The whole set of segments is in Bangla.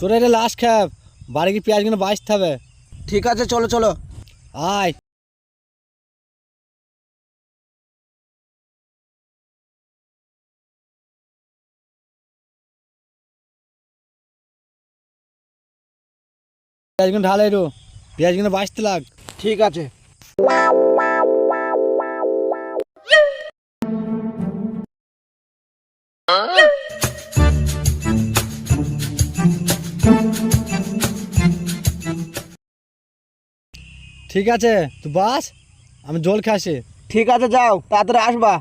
চোরের লাশ খাব বাড়ি গিয়ে পেঁয়াজ কিনে বাঁচতে হবে। ঠিক আছে চলো চলো। আয়। পেঁয়াজ কিনে ঢালাই রো। পেঁয়াজ কিনে বাঁচতে লাগ। ঠিক আছে। ঠিক আছে তুই বাস আমি জল খেয়ে আসি। ঠিক আছে যাও তাড়াতাড়ি আসবা।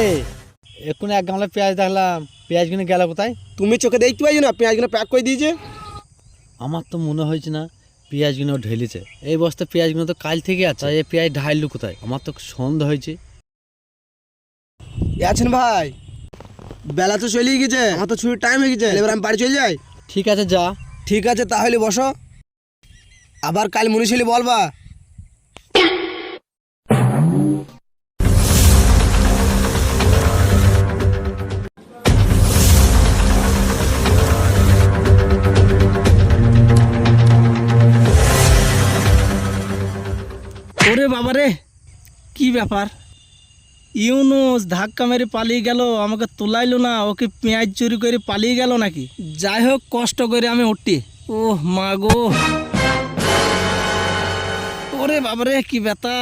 এই এক্ষুনি এক গামলা পেঁয়াজ দেখলাম। পেঁয়াজ কিনে গেল কোথায়? তুমি চোখে দেখতে পাইছো না? পেঁয়াজগুলো প্যাক করে দিয়েছে? আমার তো মনে হয়েছে না পেঁয়াজগুলো ঢেলেছে। এই বস্তা পেঁয়াজগুলো তো কাল থেকে আছে এই পেঁয়াজ ঢাইলু কোথায়? আমার তো সন্দেহ হয়েছে। আছেন ভাই? বেলা তো চলেই গেছে আমার তো ছুটির টাইম হয়ে গেছে। এবার আমি বাড়ি চলে যাই। ঠিক আছে যা। ঠিক আছে তাহলে বসো। আবার কাল মুনিশালি বলবা। ওরে বাবারে, কি ব্যাপার? ইউনুস ধাক্কা মেরে পালিয়ে গেল, আমাকে তোলাইলো না, ওকে পেঁয়াজ চুরি করে পালিয়ে গেল নাকি? যাই হোক, কষ্ট করে আমি উঠি। ও মা গো। ওরে বাবারে, কি ব্যথা।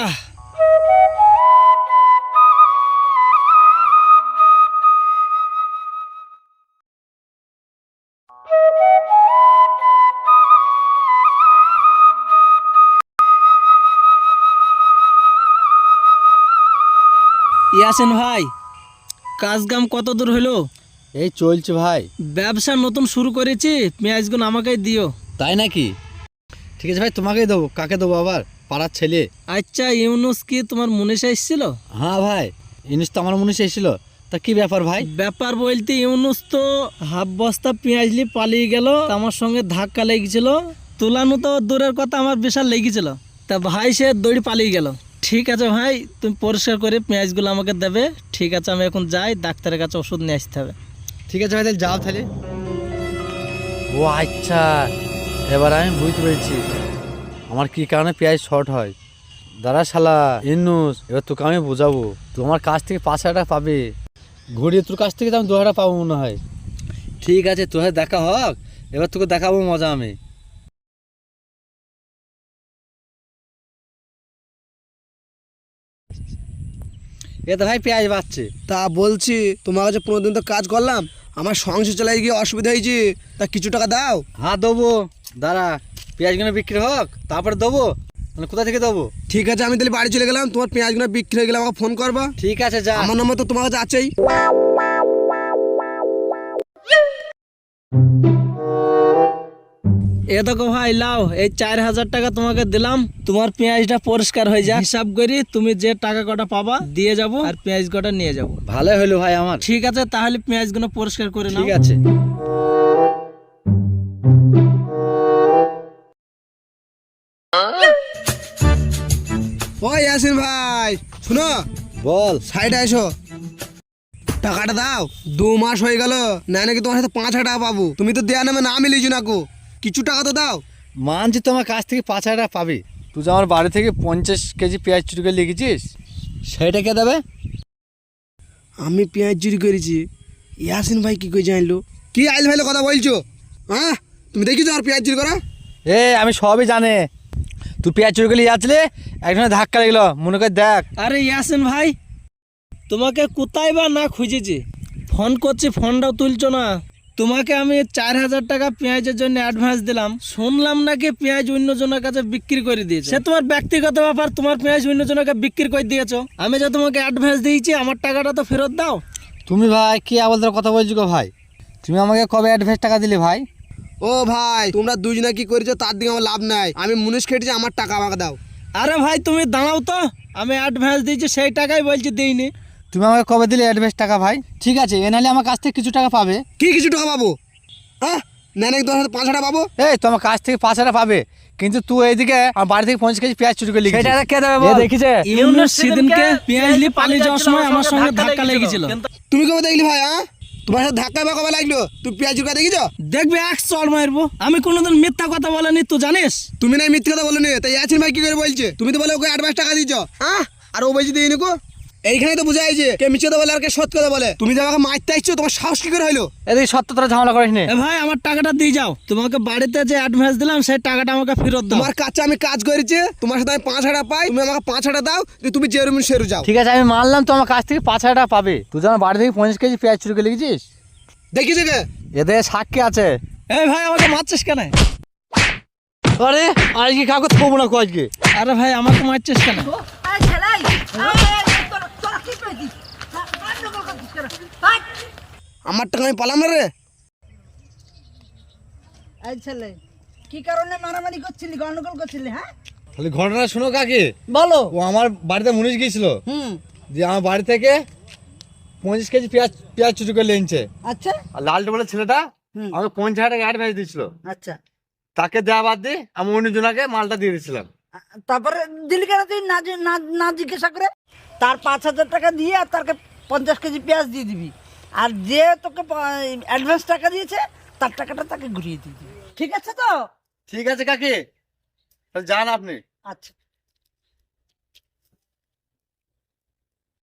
ইয়াসিন ভাই কাজ কাম কত দূর হলো? এই চলছে ভাই। ব্যবসা নতুন শুরু করেছি পেঁয়াজগুলো আমাকেই দিও। তাই নাকি? ঠিক আছে ভাই তোমাকেই দেবো। কাকে দেবো আবার? পাড়ার ছেলে। আচ্ছা ইউনুস কি তোমার মনীষা এসেছিল? হ্যাঁ ভাই ইউনুস তো আমার মনে এসেছিল। তা কি ব্যাপার ভাই? ব্যাপার বলতে ইউনুস তো হাফ বস্তা পেঁয়াজ নিয়ে পালিয়ে গেল আমার সঙ্গে ধাক্কা লেগেছিল। তোলানো তো দূরের কথা আমার বিশাল লেগেছিল। তা ভাই সে দৌড়ি পালিয়ে গেল। ঠিক আছে ভাই তুমি পরিষ্কার করে পেঁয়াজগুলো আমাকে দেবে। ঠিক আছে আমি এখন যাই ডাক্তারের কাছে ওষুধ নিয়ে আসতে হবে। ঠিক আছে ভাই তাহলে যাও তাহলে। ও আচ্ছা এবার আমি বুঝতে পেরেছি। আমার কি কারণে পেঁয়াজ শর্ট হয়? দাঁড়া শালা ইনুস এবার তোকে আমি বোঝাবো। তুই আমার কাছ থেকে পাঁচ হাজার টাকা পাবে। ঘুরিয়ে তোর কাছ থেকে তো আমি দু হাজার টাকা পাবো মনে হয়। ঠিক আছে তোর দেখা হোক। এবার তোকে দেখাবো মজা আমি। এ তো ভাই পেঁয়াজ বাচ্ছে তা বলছি তোমার কাছে পনেরো দিন তো কাজ করলাম আমার সংসার চালাই গিয়ে অসুবিধা হয়েছে তা কিছু টাকা দাও। হ্যাঁ দেবো। দাঁড়া পেঁয়াজগুলো বিক্রি হোক তারপরে দেবো। মানে কোথা থেকে দেবো? ঠিক আছে আমি তাহলে বাড়ি চলে গেলাম তোমার পেঁয়াজগুলো বিক্রি হয়ে গেলে আমাকে ফোন করবা। ঠিক আছে যা। আমার নম্বর তো তোমার কাছে আছেই। এ দেখো ভাই লাও এই চার হাজার টাকা তোমাকে দিলাম। তোমার পেঁয়াজটা পরিষ্কার হয়ে যায় হিসাব করি তুমি যে টাকা কটা পাবা দিয়ে যাব আর পেঁয়াজ কটা নিয়ে যাব। ভালোই হলো ভাই আমার। ঠিক আছে তাহলে পেঁয়াজগুলো পরিষ্কার করে নাও। ঠিক আছে। ও ইয়াসিন ভাই শুনো? বল। সাইডে এসো। টাকাটা দাও। দু মাস হয়ে গেল না নাকি তোমার সাথে পাঁচ হাজার টাকা পাবো? তুমি তো দেয়া নামে না মিলিয়েছো না কো। কিছু টাকা তো দাও। মানছি তোমার কাছ থেকে পাঁচ হাজার টাকা পাবি। তুই যে আমার বাড়ি থেকে পঞ্চাশ কেজি পেঁয়াজ চুরি করে লিখেছিস সেইটা কে দেবে? আমি পেঁয়াজ চুরি করেছি। ইয়াসিন ভাই কী করে জানলো? কি আইল ভাইলে কথা বলছো? হ্যাঁ? তুমি দেখিছো আর পেঁয়াজ চুরি করা? এ আমি সবই জানে। তুই পেঁয়াজ চুরি করে যাচ্ছিলে? একজনের ধাক্কা লাগল মনে করে দেখ। আরে ইয়াসিন ভাই। তোমাকে কোথায় বা না খুঁজেছি? ফোন করছি ফোনটাও তুলছো না। তোমাকে আমি চার হাজার টাকা পেঁয়াজের জন্য অ্যাডভান্স দিলাম। শুনলাম নাকি পেঁয়াজ অন্যজনের কাছে বিক্রি করে দিয়েছে। সে তোমার ব্যক্তিগত ব্যাপার তোমার পেঁয়াজ অন্যজনকে বিক্রি করে দিয়েছ। আমি যে তোমাকে অ্যাডভান্স দিয়েছি আমার টাকাটা তো ফেরত দাও। তুমি ভাই কি আবল কথা বলছো গো ভাই? তুমি আমাকে কবে অ্যাডভান্স টাকা দিলে ভাই? ও ভাই তোমরা দুজনে কি করেছ তার দিকে আমার লাভ নাই। আমি মুনিশ খেটেছি আমার টাকা আমাকে দাও। আরে ভাই তুমি দাঁড়াও তো। আমি অ্যাডভান্স দিয়েছি সেই টাকাই বলছি দিইনি। তুমি আমাকে কবে দিলে অ্যাডভান্স টাকা ভাই? ঠিক আছে এ নাহলে আমার কাছ থেকে কিছু টাকা পাবে। কি কিছু টাকা পাবো? হ্যাঁ? না না দশ হাজার পাঁচ হাজার পাবো? এই তোমার কাছ থেকে পাঁচ হাজার পাবে। কিন্তু তুই এইদিকে আমার বাড়ি থেকে পঞ্চাশ কেজি পেঁয়াজ চুরি করে সেটা কে দেবে দেখিছে ইউনুস সেদিনকে পেঁয়াজ নিয়ে পালিয়ে যাওয়ার সময় আমার সঙ্গে ধাক্কা লেগেছিল। তুমি কবে দেখলি ভাই হ্যাঁ? তোমার সাথে ধাক্কা বা কবে লাগল? তুই পেঁয়াজ চুরি করে দেখিছ দেখবে এক চড় মারবো। আমি কোনোদিন মিথ্যা কথা বলেনি তুই জানিস? তুমি না মিথ্যে কথা বলো নি তাই ইয়াসিন ভাই কি করে বলছে? তুমি তো বলে ওকে অ্যাডভান্স টাকা দিচ্ছ হ্যাঁ আর ও বলছে দিয়ে নিকো এইখানে তো বুঝা যাচ্ছে কে মিছে বলে আর কে সৎ কথা বলে। তুমি যে আমাকে মারতে আসছো তোমার সাহস কি করে হলো এদিকে সত্য তোরা ঝামেলা করিস নি। এ ভাই আমার টাকাটা দিয়ে যাও। তোমাকে বাড়িতে যে অ্যাডভান্স দিলাম সেই টাকাটা আমাকে ফেরত দাও। তোমার কাছে আমি কাজ করেছি তোমার সাথে আমি পাঁচ হাজার পাই তুমি আমাকে পাঁচ হাজার দাও দিয়ে তুমি জেরুম সেরু যাও। ঠিক আছে আমি মানলাম তো আমার কাছ থেকে পাঁচ হাজার টাকা পাবে। তুই যেন বাড়ি থেকে পঞ্চাশ কেজি পেঁয়াজ চুরি করে লিখেছিস? দেখিছে কে এদের সাক্ষী আছে। এই ভাই আমাকে মারছিস কেন? আরে আর কি কাউকে থবো না আজকে। আরে ভাই আমাকে মারছিস কেন? আরে ছেলাই তোরা তোরা কি পেয়েছিস গন্ডগোল করছিস কেন হাট! আমার টাকা আমি পালাম রে। এই ছেলে কি কারণে মারামারি করছিলি গন্ডগোল করছিলি হ্যাঁ? খালি ঘটনা শোনো কাকে। বলো। ও আমার বাড়িতে মুনিশ গিয়েছিল। হুম। যে আমার বাড়ি থেকে পঁচিশ কেজি পেঁয়াজ পেঁয়াজ চুরি করে লেনছে আচ্ছা। আর লালটু বলে ছেলেটা হুম। আমাকে পঞ্চাশ হাজার টাকা অ্যাডভান্স দিয়েছিল। আচ্ছা। তাকে দেওয়া বাদ দিয়ে আমি অন্যজনাকে মালটা দিয়ে দিয়েছিলাম। তারপরে দিলি কেন তুই? না না না জিজ্ঞাসা করে। তার পাঁচ হাজার টাকা দিয়ে আর তাকে পঞ্চাশ কেজি পেঁয়াজ দিয়ে দিবি। আর যে তোকে অ্যাডভান্স টাকা দিয়েছে তার টাকাটা তাকে ঘুরিয়ে দিয়ে দিবি। ঠিক আছে তো? ঠিক আছে কাকি। যান আপনি। আচ্ছা।